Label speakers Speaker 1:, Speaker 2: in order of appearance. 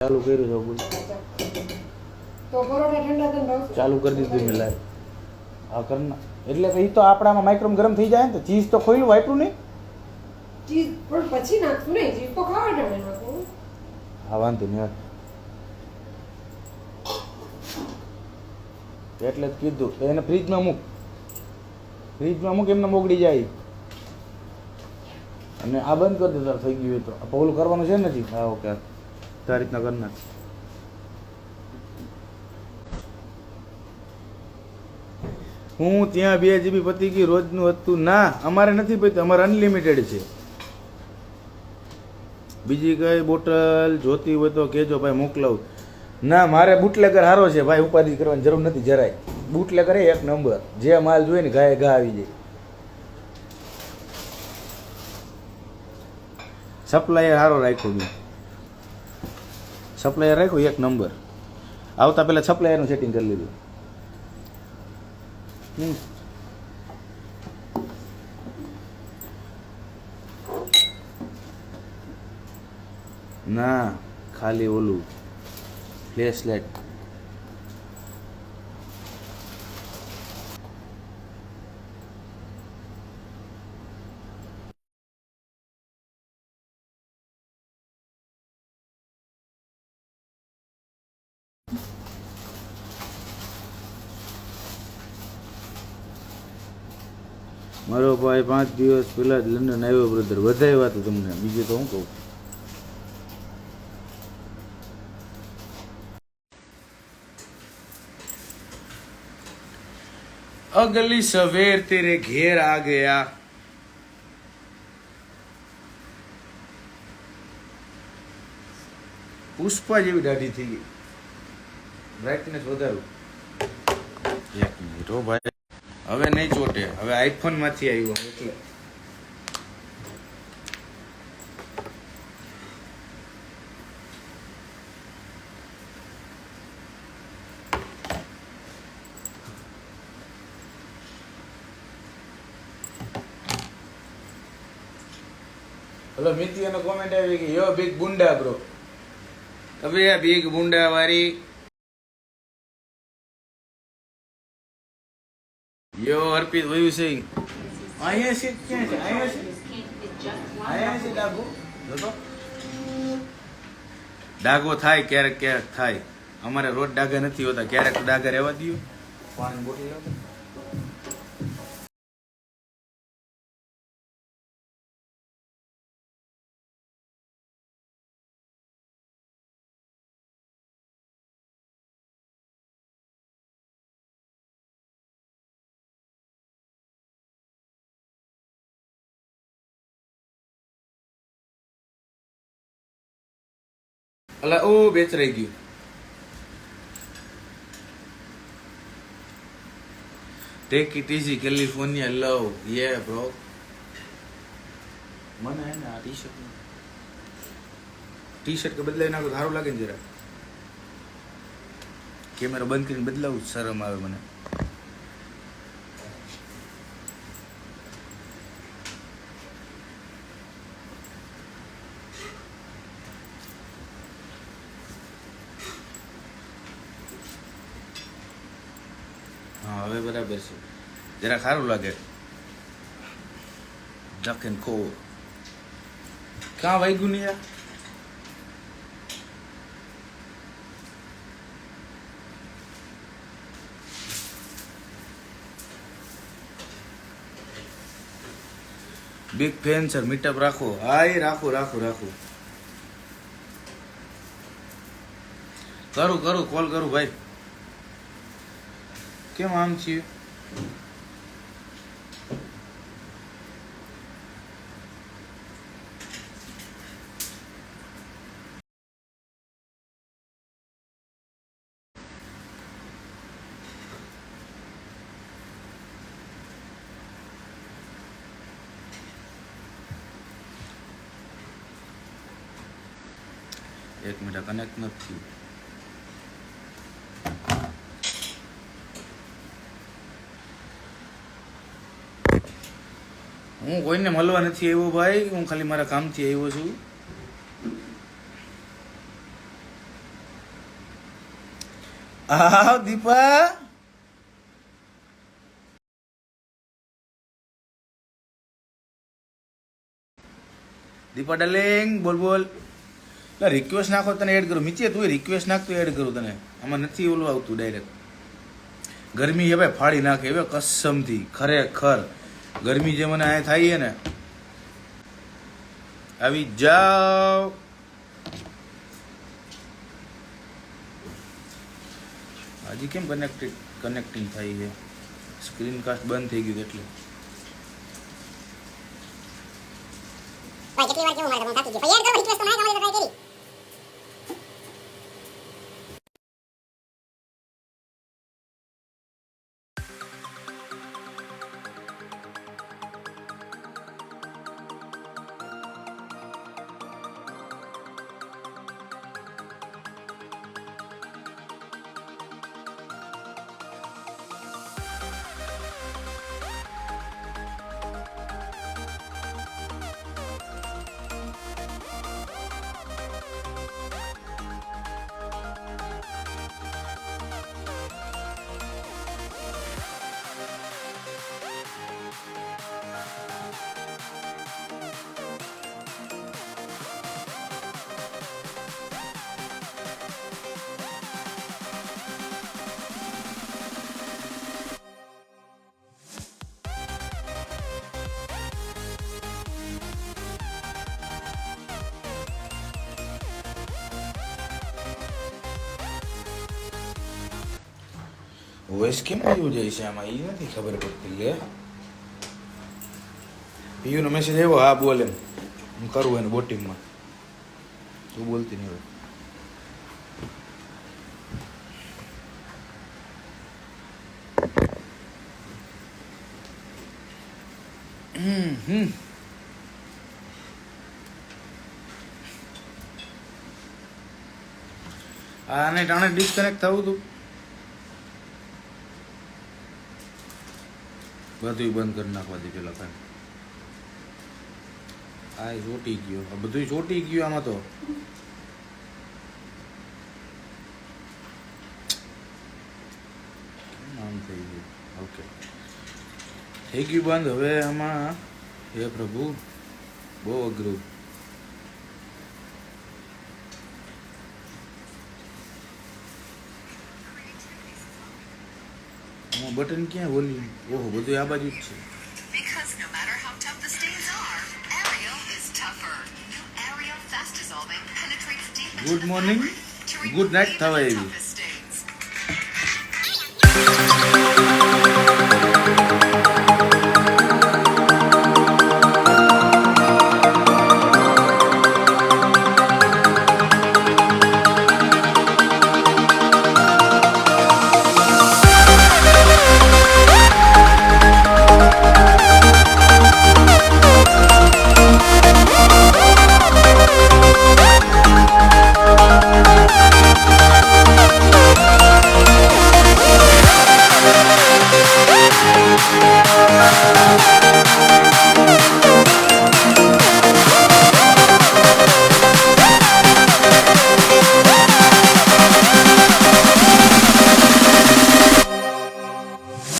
Speaker 1: ચાલુ કર્યું છે
Speaker 2: ભાવશે
Speaker 1: ચાલુ કરી દીધું મેં લાઈવ હા કરના એટલે એ તો આપણામાં માઇક્રોમ ગરમ થઈ જાય ને તો ચીઝ તો ખોઈલું વાપરું નહીં?
Speaker 2: ચીઝ પણ પછી નાખશું ને ચીઝ તો ખાવા ટાણે નાખું.
Speaker 1: હા વાંધો નહીં એટલે જ કીધું એને ફ્રીજમાં મૂક. ફ્રીજમાં મૂક એમને મોગડી જાય. અને આ બંધ કરી દે તાર થઈ ગયું તો. આ પગલું કરવાનું છે ને નથી હા ઓકે તારી રીતના કરી નાખ હું ત્યાં બે જીબી પતી ગઈ રોજનું હતું ના, અમારે નથી પતિ અમારે અનલિમિટેડ છે. બીજી કઈ બોટલ જોતી હોય તો કહેજો ભાઈ, મોકલાવું. ના, મારે બુટલેગર હારો છે ભાઈ, ઉપાધિ કરવાની જરૂર નથી જરાય. બુટલેગર એ એક નંબર જે માલ જોઈએ ને ગાય ગા આવી જાય. સપ્લાયર હારો રાખ્યો મેં. સપ્લાયર રાખ્યો એક નંબર આવતા પહેલાં સપ્લાયરનું સેટિંગ કરી લીધું. ના, ખાલી ઓલું ફ્લેશ લાઇટ મારો ભાઈ પાંચ દિવસ પહેલા જ લંડન આવ્યો બ્રધર વધારે તો તમને. બીજું તો હું કહું? અગલી સવેર તેરે ઘેર આ ગયા. પુષ્પા જેવી દાઢી થઈ ગઈ. બ્રાઇટનેસ વધારું. એક મિનિટ હો ભાઈ. હવે નહીં ચોટે. હવે આઈફોનમાંથી આવ્યો એટલે. હલો મિતિ એનો કોમેન્ટ આવી કે યો બિગ બુંડા બ્રો હવે આ બિગ બુંડા વાળી યો અર્પિત વયું સિંહ અહીંયા છે ક્યાં છે? અહીંયા છે અહીંયા છે ડાગો જોતો ડાગો થાય ક્યારેક ક્યારેક થાય. અમારે રોજ ડાગા નથી હોતા ક્યારેક ડાગા રહેવા દો પાણી બોટલ અલા ઓ બેચ રહી ગયું take it easy California love યે બ્રો મને હે ને આ ટી શર્ટ ટી શર્ટ કે બદલાવી નાખો સારું લાગે ને જરા. કેમેરા બંધ કરીને બદલાવું શરમ આવે મને હા હવે બરાબર છે જરા સારું લાગે ડક એન્ડ કો ક્યાં વાગ્યું બિગ ફેન સર મીટઅપ રાખો હાય રાખો રાખો રાખો કરું કરું કોલ કરું ભાઈ કેમ આમ છીએ એક મિનિટ કનેક્ટ નથી. હું કોઈને મળવા નથી આવ્યો ભાઈ, હું ખાલી મારા કામથી આવ્યો છું. આવ દીપા! દીપા ડાર્લિંગ બોલ બોલ. એટલે રિક્વેસ્ટ નાખો તને એડ કરું. નીચે તું રિક્વેસ્ટ નાખતું એડ કરું તને. આમાં નથી ઓલું આવતું ડાયરેક્ટ ગરમી હવે ફાડી નાખે. હવે કસમથી, ખરેખર. ગરમી જે મને અહીંયા થાય છે ને. આવી જાઓ. હજી કેમ કનેક્ટેડ કનેક્ટિંગ થાય છે? સ્ક્રીન કાસ્ટ બંધ થઈ ગયું એટલે. વોઇસ કેમ આવ્યું જાય છે આમાં એ નથી ખબર પડતી લે. પીયુનો મેસેજ આવ્યો, હા, બોલ હું કરું એને બોટિંગમાં. તું બોલતી નહીં હમ આને ટાણે ડિસ્કનેક્ટ થવું હતું બધું બંધ કરી નાખવા દે પેલા ખાલી આ ચોટી ગયો. આ બધું ચોટી ગયું આમાં તો. આમ થઈ ગયું. ઓકે. થઈ ગયું બંધ. હવે આમાં હે પ્રભુ, બહુ અઘરું. બટન ક્યાં વોલ્યુમ ઓહો બધું આ બાજુ જ છે
Speaker 3: Because no matter how tough the stains are, Ariel is tougher. New Ariel Fast Dissolving penetrates deep into
Speaker 1: Good
Speaker 3: the
Speaker 1: morning.
Speaker 3: fabric to remove
Speaker 1: Good night
Speaker 3: even
Speaker 1: થવા
Speaker 3: toughest